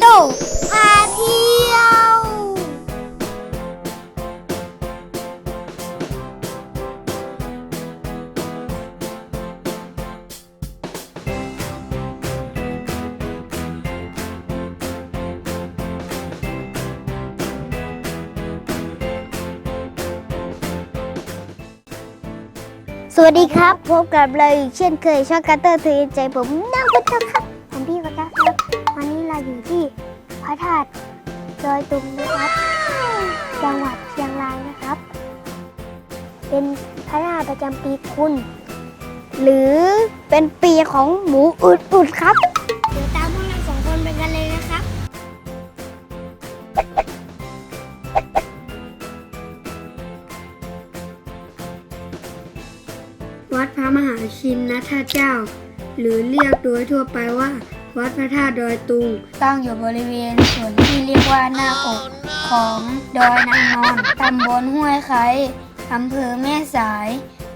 โตพาเที่ยว สวัสดีครับ พบกับเราอีกเช่นเคยช่องการ์เตอร์ถือใจผมน้องพุทธครับ ดอยตุงนะครับ จังหวัดเชียงรายนะครับ เป็นพระธาตุประจำปีกุลหรือเป็นปีของหมูอุดอุดครับ เดี๋ยวตามพวกเราสองคนไปกันเลยนะครับ วัดพระมหาชินนทเจ้า หรือเรียกโดยทั่วไปว่า วัดพระธาตุดอยตุง ตั้งอยู่บริเวณส่วนที่เรียกว่าหน้าอกของดอยนางนอนตำบลห้วยไคอำเภอแม่สาย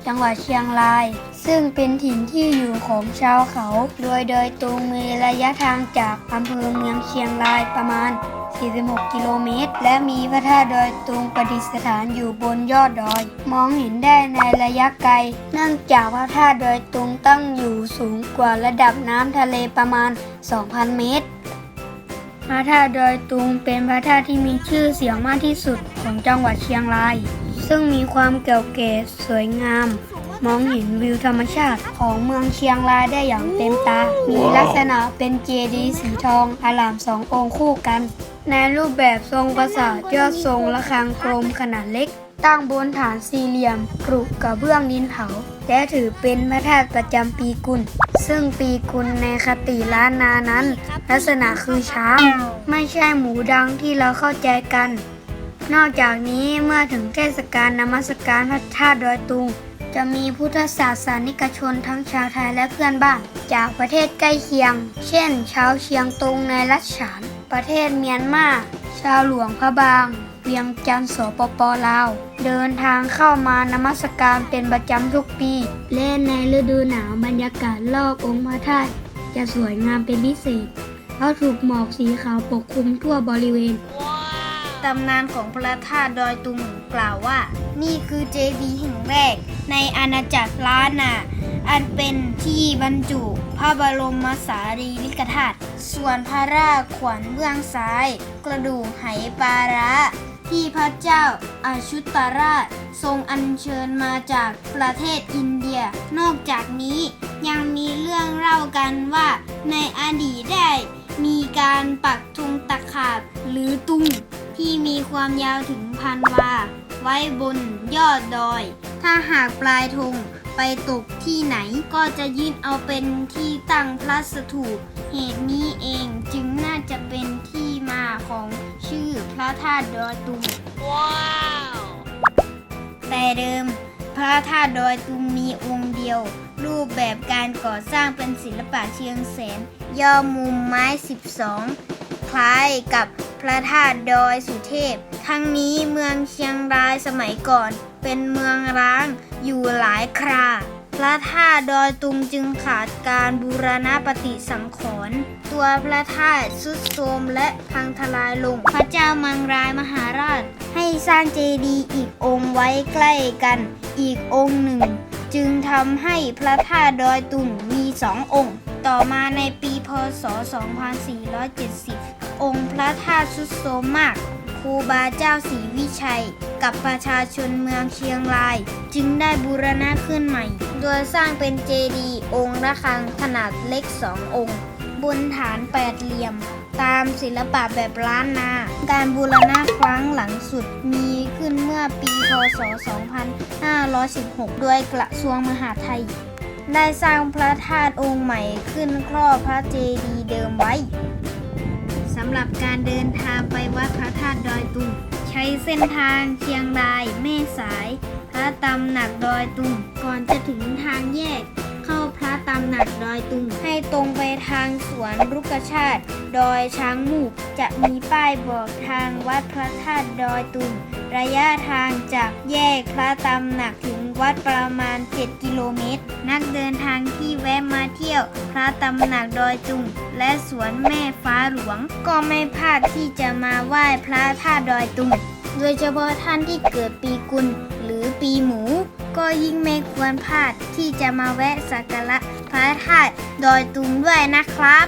จังหวัดเชียงราย ซึ่งเป็นถิ่นที่อยู่ของชาวเขา โดยดอยตุงมีระยะทางจากอำเภอเมืองเชียงรายประมาณ 46 กิโลเมตร และมีพระธาตุดอยตุงประดิษฐานอยู่บนยอดดอย มองเห็นได้ในระยะไกล เนื่องจากพระธาตุดอยตุงตั้งอยู่สูงกว่าระดับน้ำทะเลประมาณ 2,000 เมตรพระธาตุดอยตุงเป็นพระธาตุที่มีชื่อเสียงมากที่สุดของจังหวัดเชียงราย ซึ่งมีความเก่าแก่สวยงาม มองเห็นวิวธรรมชาติของเมืองเชียงรายได้อย่างเต็มตา มีลักษณะเป็นเจดีย์สีทองอารามสององค์คู่กัน ในรูปแบบทรงปราสาทยอดทรงระฆังกลมขนาดเล็ก ตั้งบนฐานสี่เหลี่ยมกรุกระเบื้องดินเผา และถือเป็นพระธาตุประจำปีกุลซึ่งปีกุลในคติล้านนานั้น ลักษณะคือช้างไม่ใช่หมูดังที่เราเข้าใจกัน นอกจากนี้เมื่อถึงเทศกาลนมัสการพระธาตุดอยตุง จะมีพุทธศาสนิกชนทั้งชาวไทยและเพื่อนบ้าน จากประเทศใกล้เคียง เช่น ชาวเชียงตุงในรัชฉาน ประเทศเมียนมา ชาวหลวงพระบาง เวียงจันทร์สปปลาว เดินทางเข้ามานมัสการเป็นประจำทุกปี และในฤดูหนาวบรรยากาศรอบองค์พระธาตุจะสวยงามเป็นพิเศษเพราะถูกหมอกสีขาวปกคลุมทั่วบริเวณ ตำนานของพระธาตุดอยตุงกล่าวว่า นี่คือเจดีย์แห่งแรก ในอาณาจักรล้านนาอันเป็นที่บรรจุพระบรมสารีริกธาตุส่วนพระราชขวัญเบื้องซ้าย กระดูกไหปาระที่พระเจ้าอาชุตราช ทรงอัญเชิญมาจากประเทศอินเดีย นอกจากนี้ยังมีเรื่องเล่ากันว่า ในอดีตได้มีการปักธงตะขาบหรือตุง ที่มีความยาวถึงพันวา ไว้บนยอดดอย ถ้าหากปลายธงไปตกที่ไหนก็จะยึดเอาเป็นที่ตั้งพระสถูปเหตุนี้เองจึงน่าจะเป็นที่มาของชื่อพระธาตุดอยตุงแต่เดิม พระธาตุดอยตุงมีองค์เดียว รูปแบบการก่อสร้างเป็นศิลปะเชียงแสน ย่อมุมไม้ 12 คล้ายกับ พระธาตุดอยสุเทพ ทั้งนี้เมืองเชียงรายสมัยก่อน เป็นเมืองร้างอยู่หลายคราพระธาตุดอยตุงจึงขาดการบูรณะปฏิสังขรณ์ตัวพระธาตุทรุดโทรมและพังทลายลง พระเจ้ามังรายมหาราช ให้สร้างเจดีย์อีกองค์ไว้ใกล้กันอีกองค์หนึ่ง จึงทำให้พระธาตุดอยตุงมีสององค์ ต่อมาในปีพศ 2470 องค์พระธาตุทรุดโทรมมากครูบาเจ้าศรีวิชัย กับประชาชนเมืองเชียงราย จึงได้บูรณะขึ้นใหม่ โดยสร้างเป็นเจดีย์องค์ระฆังขนาดเล็กสององค์ บนฐานแปดเหลี่ยม ตามศิลปะแบบล้านนา การบูรณะครั้งหลังสุดมีขึ้นเมื่อปี พศ 2516 โดยกระทรวงมหาดไทย ได้สร้างพระธาตุองค์ใหม่ขึ้นครอบพระเจดีย์เดิมไว้ำหรับการเดินทางไปวัดพระธาตุดอยตุง ใช้เส้นทางเชียงรายแม่สาย พระตำหนักดอยตุง ก่อนจะถึงทางแยก เข้าพระตำหนักดอยตุง ให้ตรงไปทางสวนรุกชาติ ดอยช้างมูกจะมีป้ายบอกทางวัดพระธาตุดอยตุง ระยะทางจากแยกพระตำหนักถึงวัดประมาณ 7 กิโลเมตร นักเดินทางที่แวะมาเที่ยว พระตำหนักดอยตุง และสวนแม่ฟ้าหลวง ก็ไม่พลาดที่จะมาไหว้พระธาตุดอยตุง โดยเฉพาะท่านที่เกิดปีกุลหรือปีหมู ก็ยิ่งไม่ควรพลาดที่จะมาแวะสักการะพระธาตุดอยตุงด้วยนะครับ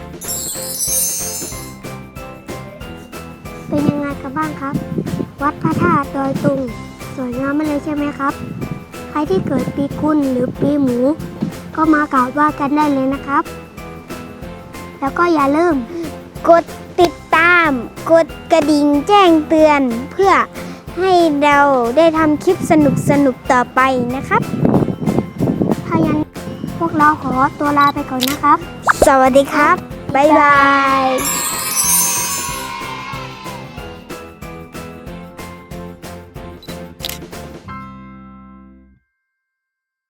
เป็นยังไงกันบ้างครับ วัดพระธาตุดอยตุง สวยงามมาเลยใช่ไหมครับ ใครที่เกิดปีกุลหรือปีหมู ก็มากราบไหว้กันได้เลยนะครับ แล้วก็อย่าลืมกดติดตาม กดกระดิ่งแจ้งเตือน เพื่อให้เราได้ทำคลิปสนุกๆต่อไปนะครับ ถ้ายังพวกเราขอตัวลาไปก่อนนะครับ สวัสดีครับ บ๊ายบาย